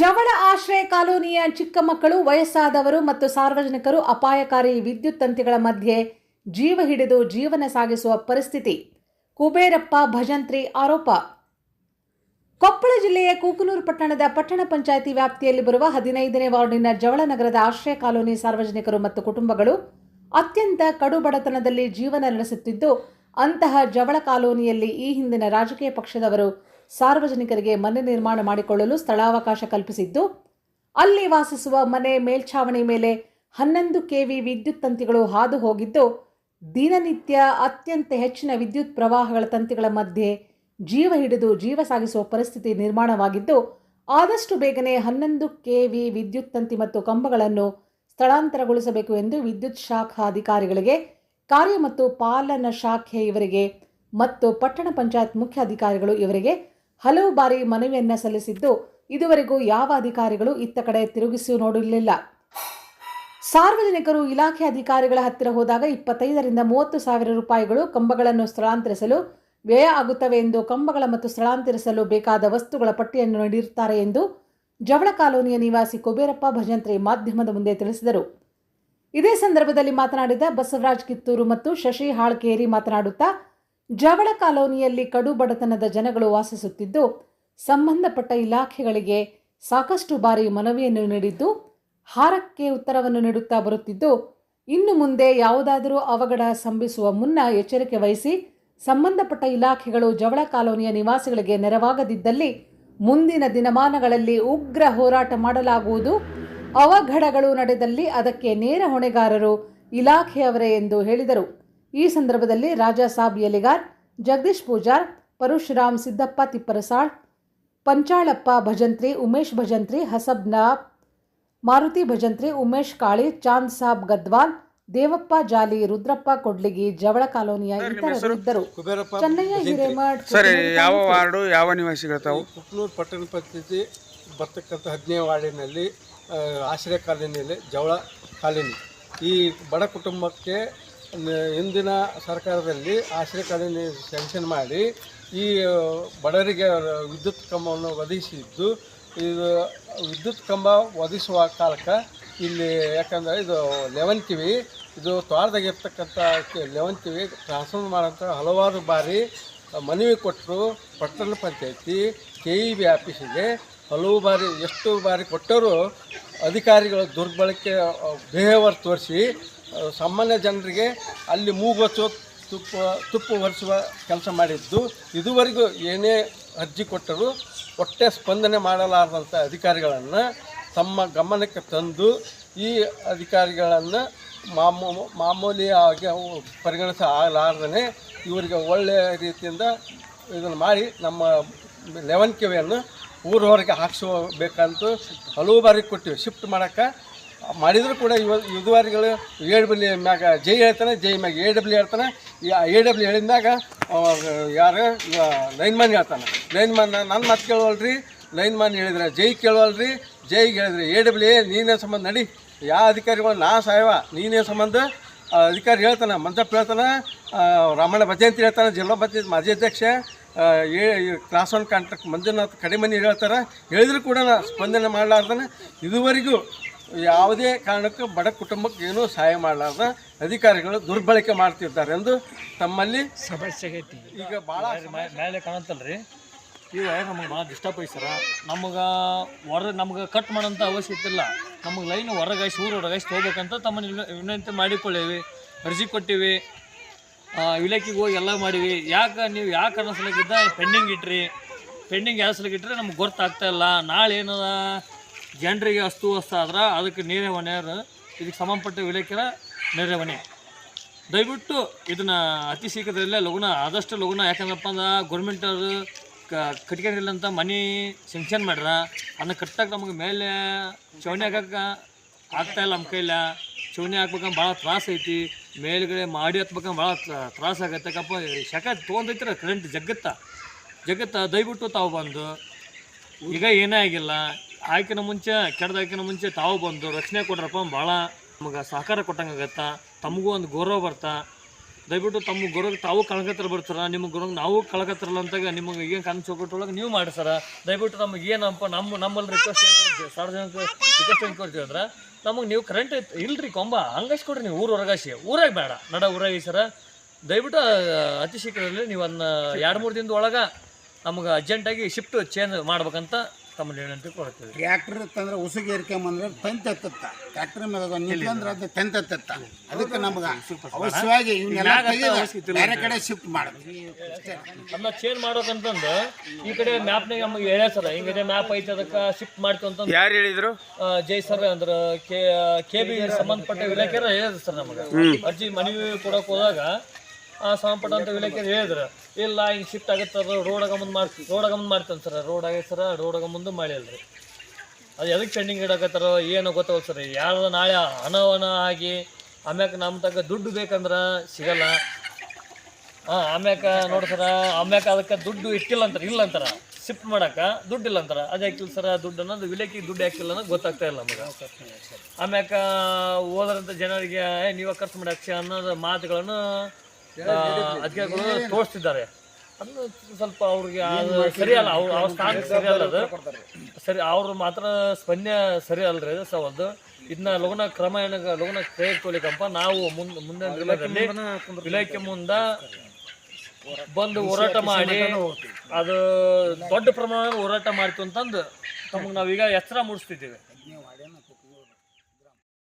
ಜವಳ ಆಶ್ರಯ ಕಾಲೋನಿಯ ಚಿಕ್ಕ ಮಕ್ಕಳು, ವಯಸ್ಸಾದವರು ಮತ್ತು ಸಾರ್ವಜನಿಕರು ಅಪಾಯಕಾರಿ ವಿದ್ಯುತ್ ತಂತಿಗಳ ಮಧ್ಯೆ ಜೀವ ಹಿಡಿದು ಜೀವನ ಸಾಗಿಸುವ ಪರಿಸ್ಥಿತಿ. ಕುಬೇರಪ್ಪ ಭಜಂತ್ರಿ ಆರೋಪ. ಕೊಪ್ಪಳ ಜಿಲ್ಲೆಯ ಕೂಕನೂರು ಪಟ್ಟಣದ ಪಟ್ಟಣ ಪಂಚಾಯಿತಿ ವ್ಯಾಪ್ತಿಯಲ್ಲಿ ಬರುವ ಹದಿನೈದನೇ ವಾರ್ಡಿನ ಜವಳ ನಗರದ ಆಶ್ರಯ ಕಾಲೋನಿ ಸಾರ್ವಜನಿಕರು ಮತ್ತು ಕುಟುಂಬಗಳು ಅತ್ಯಂತ ಕಡು ಬಡತನದಲ್ಲಿ ಜೀವನ ನಡೆಸುತ್ತಿದ್ದು, ಅಂತಹ ಜವಳ ಕಾಲೋನಿಯಲ್ಲಿ ಈ ಹಿಂದಿನ ರಾಜಕೀಯ ಪಕ್ಷದವರು ಸಾರ್ವಜನಿಕರಿಗೆ ಮನೆ ನಿರ್ಮಾಣ ಮಾಡಿಕೊಳ್ಳಲು ಸ್ಥಳಾವಕಾಶ ಕಲ್ಪಿಸಿದ್ದು, ಅಲ್ಲಿ ವಾಸಿಸುವ ಮನೆ ಮೇಲ್ಛಾವಣಿ ಮೇಲೆ ಹನ್ನೊಂದು ಕೆವಿ ವಿದ್ಯುತ್ ತಂತಿಗಳು ಹಾದು ಹೋಗಿದ್ದು, ದಿನನಿತ್ಯ ಅತ್ಯಂತ ಹೆಚ್ಚಿನ ವಿದ್ಯುತ್ ಪ್ರವಾಹಗಳ ತಂತಿಗಳ ಮಧ್ಯೆ ಜೀವ ಹಿಡಿದು ಜೀವ ಸಾಗಿಸುವ ಪರಿಸ್ಥಿತಿ ನಿರ್ಮಾಣವಾಗಿದ್ದು, ಆದಷ್ಟು ಬೇಗನೆ ಹನ್ನೊಂದು ಕೆವಿ ವಿದ್ಯುತ್ ತಂತಿ ಮತ್ತು ಕಂಬಗಳನ್ನು ಸ್ಥಳಾಂತರಗೊಳಿಸಬೇಕು ಎಂದು ವಿದ್ಯುತ್ ಶಾಖಾ ಅಧಿಕಾರಿಗಳಿಗೆ, ಕಾರ್ಯ ಮತ್ತು ಪಾಲನಾ ಶಾಖೆ ಇವರಿಗೆ ಮತ್ತು ಪಟ್ಟಣ ಪಂಚಾಯತ್ ಮುಖ್ಯ ಅಧಿಕಾರಿಗಳು ಇವರಿಗೆ ಹಲವು ಬಾರಿ ಮನವಿಯನ್ನ ಸಲ್ಲಿಸಿದ್ದು ಇದುವರೆಗೂ ಯಾವ ಅಧಿಕಾರಿಗಳು ಇತ್ತ ಕಡೆ ತಿರುಗಿಸಿ ನೋಡಿರಲಿಲ್ಲ. ಸಾರ್ವಜನಿಕರು ಇಲಾಖೆ ಅಧಿಕಾರಿಗಳ ಹತ್ತಿರ ಹೋದಾಗ ಇಪ್ಪತ್ತೈದರಿಂದ ಮೂವತ್ತು ಸಾವಿರ ರೂಪಾಯಿಗಳು ಕಂಬಗಳನ್ನು ಸ್ಥಳಾಂತರಿಸಲು ವ್ಯಯ ಆಗುತ್ತವೆ ಎಂದು ಕಂಬಗಳ ಮತ್ತು ಸ್ಥಳಾಂತರಿಸಲು ಬೇಕಾದ ವಸ್ತುಗಳ ಪಟ್ಟಿಯನ್ನು ನೀಡಿರುತ್ತಾರೆ ಎಂದು ಜವಳ ಕಾಲೋನಿಯ ನಿವಾಸಿ ಕುಬೇರಪ್ಪ ಭಜಂತ್ರಿ ಮಾಧ್ಯಮದ ಮುಂದೆ ತಿಳಿಸಿದರು. ಇದೇ ಸಂದರ್ಭದಲ್ಲಿ ಮಾತನಾಡಿದ ಬಸವರಾಜ್ ಕಿತ್ತೂರು ಮತ್ತು ಶಶಿ ಹಾಳ್ಕೇರಿ ಮಾತನಾಡುತ್ತಾ ಜವಳ ಕಾಲೋನಿಯಲ್ಲಿ ಕಡು ಬಡತನದ ಜನಗಳು ವಾಸಿಸುತ್ತಿದ್ದು, ಸಂಬಂಧಪಟ್ಟ ಇಲಾಖೆಗಳಿಗೆ ಸಾಕಷ್ಟು ಬಾರಿ ಮನವಿಯನ್ನು ನೀಡಿದ್ದು, ಹಾರಕ್ಕೆ ಉತ್ತರವನ್ನು ನೀಡುತ್ತಾ ಬರುತ್ತಿದ್ದು, ಇನ್ನು ಮುಂದೆ ಯಾವುದಾದರೂ ಅವಘಡ ಸಂಭವಿಸುವ ಮುನ್ನ ಎಚ್ಚರಿಕೆ ವಹಿಸಿ ಸಂಬಂಧಪಟ್ಟ ಇಲಾಖೆಗಳು ಜವಳ ಕಾಲೋನಿಯ ನಿವಾಸಿಗಳಿಗೆ ನೆರವಾಗದಿದ್ದಲ್ಲಿ ಮುಂದಿನ ದಿನಮಾನಗಳಲ್ಲಿ ಉಗ್ರ ಹೋರಾಟ ಮಾಡಲಾಗುವುದು. ಅವಘಡಗಳು ನಡೆದಲ್ಲಿ ಅದಕ್ಕೆ ನೇರ ಹೊಣೆಗಾರರು ಇಲಾಖೆಯವರೇ ಎಂದು ಹೇಳಿದರು. ಈ ಸಂದರ್ಭದಲ್ಲಿ ರಾಜಾ ಸಾಬ್ ಯಲಿಗಾರ್ ಜಗದೀಶ್ ಪೂಜಾರ್ ಪರಶುರಾಮ್ ಸಿದ್ದಪ್ಪ ತಿಪ್ಪರಸಾಳ್ ಪಂಚಾಳಪ್ಪ ಭಜಂತ್ರಿ ಉಮೇಶ್ ಭಜಂತ್ರಿ ಹಸಬ್ನಾ ಮಾರುತಿ ಭಜಂತ್ರಿ ಉಮೇಶ್ ಕಾಳಿ ಚಾಂದ್ ಸಾಬ್ ಗದ್ವಾಲ್ ದೇವಪ್ಪ ಜಾಲಿ ರುದ್ರಪ್ಪ ಕೊಡ್ಲಿಗಿ ಜವಳ ಕಾಲೋನಿಯ ಇತರರು ಇದ್ದರು. ಕುಬೇರಪ್ಪ ಚೆನ್ನಯ್ಯ ಹಿರೇಮಠ್ ಸರಿ ಯಾವ ವಾರ್ಡು ಯಾವ ನಿವಾಸಿಗಳು ತಾವು ಕುಕ್ನೂರು ಪಟ್ಟಣ ಪಂಚಾಯತಿ ಬರ್ತಕ್ಕಂಥ ಹದಿನೈದು ವಾರ್ಡಿನಲ್ಲಿ ಆಶ್ರಯ ಕಾಲೋನಿಯಲ್ಲಿ ಜವಳ ಕಾಲೋನಿ. ಈ ಬಡ ಕುಟುಂಬಕ್ಕೆ ಹಿಂದಿನ ಸರ್ಕಾರದಲ್ಲಿ ಆಶ್ರಯ ಕಾಲೋನಿ ಸ್ಯಾಂಕ್ಷನ್ ಮಾಡಿ ಈ ಬಡವರಿಗೆ ವಿದ್ಯುತ್ ಕಂಬವನ್ನು ಒದಗಿಸಿದ್ದು. ಇದು, ವಿದ್ಯುತ್ ಕಂಬ ಒದಗಿಸುವ ಕಾಲಕ್ಕೆ ಇಲ್ಲಿ ಯಾಕಂದರೆ ಇದು ಲೆವೆನ್ ಕಿವಿ ಇದು ತ್ವಾರದಾಗಿರ್ತಕ್ಕಂಥ ಲೆವೆನ್ ಕಿವಿ ಟ್ರಾನ್ಸ್ಫರ್ ಮಾಡೋಂಥ ಹಲವಾರು ಬಾರಿ ಮನವಿ ಕೊಟ್ಟರು ಪಟ್ಟಣ ಪಂಚಾಯತಿ ಕೆ ಇ ಬಿ ಆಫೀಸಿಗೆ ಹಲವು ಬಾರಿ, ಎಷ್ಟು ಬಾರಿ ಕೊಟ್ಟರೂ ಅಧಿಕಾರಿಗಳು ದುರ್ಬಳಕೆ ಬಿಹೇವರ್ ತೋರಿಸಿ ಸಾಮಾನ್ಯ ಜನರಿಗೆ ಅಲ್ಲಿ ಮೂಗೊಚ್ಚು ತುಪ್ಪ, ತುಪ್ಪು ಒರೆಸುವ ಕೆಲಸ ಮಾಡಿದ್ದು. ಇದುವರೆಗೂ ಏನೇ ಅರ್ಜಿ ಕೊಟ್ಟರೂ ಒಟ್ಟೆ ಸ್ಪಂದನೆ ಮಾಡಲಾರದಂಥ ಅಧಿಕಾರಿಗಳನ್ನು ತಮ್ಮ ಗಮನಕ್ಕೆ ತಂದು ಈ ಅಧಿಕಾರಿಗಳನ್ನು ಮಾಮೂ, ಮಾಮೂಲಿಯಾಗಿ ಪರಿಗಣಿಸ ಆಗಲಾರ್ದೇ ಇವರಿಗೆ ಒಳ್ಳೆಯ ರೀತಿಯಿಂದ ಇದನ್ನು ಮಾಡಿ ನಮ್ಮ ಲೆವೆನ್ ಕೆವಿಯನ್ನು ಊರ ಹೊರಗೆ ಹಾಕ್ಸೋಬೇಕಂತ ಹಲವು ಬಾರಿ ಕೊಟ್ಟಿವಿ. ಶಿಫ್ಟ್ ಮಾಡೋಕ್ಕೆ ಮಾಡಿದರೂ ಕೂಡ ಯುವ ಯುದ್ಧವಾರಿಗಳು ಎ ಡಬ್ಲ್ಯೂ ಮ್ಯಾಗ ಜೈ ಹೇಳ್ತಾನೆ, ಜೈ ಮ್ಯಾಗ ಎ ಡಬ್ಲ್ಯೂ ಹೇಳ್ತಾನೆ. ಎ ಡಬ್ಲ್ಯೂ ಹೇಳಿದ್ಮ್ಯಾಗ ಯಾರು ಲೈನ್ ಮ್ಯಾನ್ ಹೇಳ್ತಾನೆ. ಲೈನ್ ಮ್ಯಾನ್ ನನ್ನ ಮಾತು ಕೇಳುವಲ್ರಿ ಲೈನ್ ಮ್ಯಾನ್ ಹೇಳಿದ್ರೆ ಜೈ ಕೇಳುವಲ್ರಿ ಜೈಗೆ ಹೇಳಿದ್ರೆ ಎ ಡಬ್ಲ್ಯೂ ಎ ನೀನೇ ಸಂಬಂಧ ನಡಿ. ಯಾವ ಅಧಿಕಾರಿಗಳು ನಾ ಸಾಯವ ನೀನೇ ಸಂಬಂಧ. ಅಧಿಕಾರಿ ಹೇಳ್ತಾನೆ ಮಂತಪ್ಪ ಹೇಳ್ತಾನೆ ರಾಮಣ್ಣ ಭಜೆ ಅಂತ ಹೇಳ್ತಾನೆ, ಜಿಲ್ಲಾ ಪಂಚಾಯತ್ ಮಾಜಿ ಅಧ್ಯಕ್ಷ A class one contract Manjunath Kadimani ಹೇಳ್ತಾರೆ. ಹೇಳಿದ್ರು ಕೂಡ ನಾ ಸ್ಪಂದನೆ ಮಾಡಲಾರ್ದನೆ. ಇದುವರೆಗೂ ಯಾವುದೇ ಕಾರಣಕ್ಕೂ ಬಡ ಕುಟುಂಬಕ್ಕೆ ಏನೂ ಸಹಾಯ ಮಾಡಲಾರ್ದ ಅಧಿಕಾರಿಗಳು ದುರ್ಬಳಕೆ ಮಾಡ್ತಿರ್ತಾರೆ ಎಂದು ತಮ್ಮಲ್ಲಿ ಸಮಸ್ಯೆ ಆಗೈತಿ ಈಗ ಭಾಳ ಮೇಲೆ ಕಾಣತ್ತಲ್ರಿ. ಈಗ ನಮಗೆ ಭಾಳ ಡಿಸ್ಟರ್ಬ್ ಐತಿ ಸರ. ನಮಗೆ ಹೊರ ನಮ್ಗೆ ಕಟ್ ಮಾಡೋಂಥ ಅವಶ್ಯಕತೆ ಇಲ್ಲ. ನಮಗೆ ಲೈನ್ ಹೊರಗಾಯಿಸಿ ಊರು ಹೊರಗಾಯಿಸಿ ಹೋಗ್ಬೇಕಂತ ತಮ್ಮನ್ನು ವಿನ- ವಿನಂತಿ ಮಾಡಿಕೊಳ್ಳೇವಿ. ಅರ್ಜಿ ಕೊಟ್ಟಿವಿ. ವಿಲೇಕಿಗೆ ಇಲಾಖೆಗೆ ಹೋಗಿ ಎಲ್ಲ ಮಾಡೀವಿ. ಯಾಕೆ ನೀವು ಯಾಕೆ ಅನ್ನೋ ಸಲಕ್ಕಿದ್ದ ಪೆಂಡಿಂಗ್ ಇಟ್ರಿ. ಪೆಂಡಿಂಗ್ ಯಾವ ಸಲಕ್ಕೆ ಇಟ್ಟರೆ ನಮ್ಗೆ ಗೊತ್ತಾಗ್ತಾ ಇಲ್ಲ. ನಾಳೆ ಏನದ ಜನರಿಗೆ ಅಸ್ತು ವಸ್ತು ಆದ್ರೆ ಅದಕ್ಕೆ ನೇರ ಹೊಣೆಯರು ಇದಕ್ಕೆ ಸಂಬಂಧಪಟ್ಟ ವಿಲೇಖರ ನೇರ ಹೊಣೆ. ದಯವಿಟ್ಟು ಇದನ್ನ ಅತಿ ಶೀಘ್ರದಲ್ಲೇ ಲಗುನ, ಆದಷ್ಟು ಲಗುನ. ಯಾಕಂದ್ರಪ್ಪ ಅಂದ್ರೆ ಗೌರ್ಮೆಂಟ್ ಅವರು ಕಟ್ಕೊಂಡಿಲ್ಲ ಅಂತ ಮನೆ ಸೆಂಕ್ಷನ್ ಮಾಡ್ರ, ಅದನ್ನ ಕಟ್ಟಕ್ಕೆ ನಮಗೆ ಮೇಲೆ ಚೌನಿ ಹಾಕಕ್ಕೆ ಆಗ್ತಾ ಇಲ್ಲ ನಮ್ಮ ಕೈಲ. ಚೌನಿ ಹಾಕ್ಬೇಕಂದ್ರೆ ಭಾಳ ತ್ರಾಸ ಐತಿ. ಮೇಲ್ಗಡೆ ಮಾಡಿ ಹತ್ಬೇಕಂದ್ರೆ ಭಾಳ ತ್ರಾಸ ಆಗತ್ತೆ. ಯಾಕಪ್ಪ ಶಕ ತೊಗೊಂಡೈತಿರ ಕರೆಂಟ್ ಜಗತ್ತ ಜಗತ್ತ ದಯವಿಟ್ಟು ತಾವು ಬಂದು. ಈಗ ಏನೇ ಆಗಿಲ್ಲ ಆಯ್ಕಿನ ಮುಂಚೆ ಕೆಡ್ದಾಕಿನ ಮುಂಚೆ ತಾವು ಬಂದು ರಕ್ಷಣೆ ಕೊಡ್ರಪ್ಪ ಭಾಳ ನಮಗೆ ಸಹಕಾರ ಕೊಟ್ಟಂಗೆ ಆಗತ್ತ. ತಮಗೂ ಒಂದು ಗೌರವ ಬರ್ತಾ. ದಯವಿಟ್ಟು ತಮ್ಮ ಗೌರವ ತಾವು ಕಳ್ಕತ್ರ ಬರ್ತಾರ? ನಿಮ್ಮ ಗುರುಗೆ ನಾವು ಕಳ್ಕತ್ರಲ್ಲ ಅಂತಾಗ ನಿಮಗೆ ಏನು ಕಣ್ಣು ಚೌಕಟ್ಟೊಳಗೆ ನೀವು ಮಾಡಿ ಸರ. ದಯವಿಟ್ಟು ನಮಗೆ ಏನಪ್ಪ, ನಮ್ಮ ನಮ್ಮಲ್ಲಿ ರಿಕ್ವೆಸ್ಟ್ ಏನು ಸಾರ್ವಜನಿಕ ರಿಕ್ವೆಸ್ಟ್ ಏನು ಕೊಡ್ತೀವಿ ಅಂದ್ರೆ ನಮಗೆ ನೀವು ಕರೆಂಟ್ ಇಲ್ರಿ ಕೊಂಬ ಹಂಗಾಶ್ ಕೊಡ್ರಿ ನೀವು ಊರು ಹೊರಗಾಸಿ. ಊರಾಗ ಬೇಡ, ನಡ ಊರಾಗಿ ಸರ. ದಯವಿಟ್ಟು ಅತಿ ಶೀಘ್ರದಲ್ಲಿ ನೀವು ಎರಡು ಮೂರು ದಿನದ ಒಳಗೆ ನಮಗೆ ಅರ್ಜೆಂಟಾಗಿ ಶಿಫ್ಟ್ ಚೇಂಜ್ ಮಾಡ್ಬೇಕಂತ ತಮ್ಮಲ್ಲಿ ವಿನಂತಿ ಕೊಡ್ತೀವಿ. ಟ್ರ್ಯಾಕ್ಟರ್ ಇತ್ತಂದ್ರೆ ಉಸುಗೆ ಏರ್ಕೊಂಬಂದ್ರೆ ಟೆಂತ್ ಎತ್ತತ್ತ? ಟ್ರ್ಯಾಕ್ಟರ್ ಮೇಲೆ ನಿಲ್ಲಂದ್ರೆ ಅದು ಟೆಂತ್ ಎತ್ತತ್ತ? ಅದಕ್ಕೆ ನಮ್ಗೆ ಅವಶ್ಯವಾಗಿ ಇವನ್ನೆಲ್ಲ ತೆಗೆದು ಬೇರೆ ಕಡೆ ಶಿಫ್ಟ್ ಮಾಡೋದು. ಅದನ್ನ ಚೇಂಜ್ ಮಾಡ್ಬೇಕಂತಂದು ಈ ಕಡೆ ಮ್ಯಾಪ್ನಾಗ ನಮಗೆ ಹೇಳ್ಯ ಸರ್ ಹಿಂಗಿದೆ ಮ್ಯಾಪ್ ಐತೆ ಅದಕ್ಕೆ ಶಿಫ್ಟ್ ಮಾಡ್ತೀವಿ ಅಂತಂದು ಯಾರು ಹೇಳಿದ್ರು? ಜೈ ಸರ್ ಅಂದ್ರೆ ಕೆ ಕೆ ಬಿ ಸಂಬಂಧಪಟ್ಟ ಇಲಾಖೆ ಹೇಳಿದ್ರು ಸರ್ ನಮಗೆ. ಅರ್ಜಿ ಮನವಿ ಕೊಡೋಕೆ ಹೋದಾಗ ಆ ಸಾಂಪಟ ಅಂತ ವಿಲೇಕರ್ ಹೇಳಿದ್ರು. ಇಲ್ಲ ಹಿಂಗೆ ಶಿಫ್ಟ್ ಆಗುತ್ತೆ ರೋಡಾಗ ಮುಂದೆ ಮಾಡ್ತೀವಿ ರೋಡಾಗ ಮುಂದೆ ಮಾಡ್ತಾನೆ ಸರ್. ರೋಡ್ ಆಗೈತೆ ಸರ್ ರೋಡಾಗ ಮುಂದೆ ಮಾಡಿಲ್ರಿ ಅದು ಎದಕ್ಕೆ ಪೆಂಡಿಂಗ್ ಇಡಕತ್ತಾರ ಏನೋ ಗೊತ್ತಾಗಲ್ಲ ಸರ್. ಯಾರು ನಾಳೆ ಹಣವನ ಆಗಿ ಆಮ್ಯಾಕ ನಮ್ಮ ತಗ ದುಡ್ಡು ಬೇಕಂದ್ರೆ ಸಿಗಲ್ಲ. ಹಾಂ ಆಮ್ಯಾಕ ನೋಡಿ ಸರ ಆಮ್ಯಾಕ ಅದಕ್ಕೆ ದುಡ್ಡು ಇಟ್ಟಿಲ್ಲ ಅಂತಾರೆ ಇಲ್ಲ ಅಂತಾರೆ ಶಿಫ್ಟ್ ಮಾಡಕ ದುಡ್ಡು ಇಲ್ಲ ಅಂತಾರೆ ಅದು ಹಾಕಿಲ್ಲ ಸರ ದುಡ್ಡು ಅನ್ನೋದು ವಿಲೇಕಿ ದುಡ್ಡು ಹಾಕಿಲ್ಲ ಅನ್ನೋದು ಗೊತ್ತಾಗ್ತಾ ಇಲ್ಲ ನಮಗೆ. ಆಮ್ಯಾಕ ಹೋದ್ರಂತ ಜನರಿಗೆ "ಏ, ನೀವೇ ಖರ್ಚು ಮಾಡಿ ಹಾಕ್ಸಿ ಅನ್ನೋದು ಮಾತುಗಳನ್ನು ಅಧಿಕಾರಿಗಳು ತೋರಿಸ್ತಿದ್ದಾರೆ. ಅದನ್ನು ಸ್ವಲ್ಪ ಅವ್ರಿಗೆ ಅದು ಸರಿಯಲ್ಲ ಅವ್ರ ಅವ್ರ ಸ್ಥಾನ ಸರಿಯಲ್ಲ ಅದು. ಸರಿ ಅವ್ರು ಮಾತ್ರ ಸ್ಪಂದ್ಯ ಸರಿ ಅಲ್ರಿ ಅದು ಸವಲ್ದು ಇದನ್ನ ಲಗುನ ಕ್ರಮ ಏನ ಲಗುನ ಕ್ರಿಯೆ ತೊಳಿಕಂಪ ನಾವು ಮುಂದೆ ಮುಂದಿನ ದಿನದಲ್ಲಿ ಇಲಾಖೆ ಮುಂದೆ ಬಂದು ಹೋರಾಟ ಮಾಡಿ ಅದು ದೊಡ್ಡ ಪ್ರಮಾಣದಲ್ಲಿ ಹೋರಾಟ ಮಾಡ್ತು ಅಂತಂದು ತಮಗೆ ನಾವೀಗ ಎಚ್ಚರ ಮೂಡಿಸ್ತಿದ್ದೀವಿ.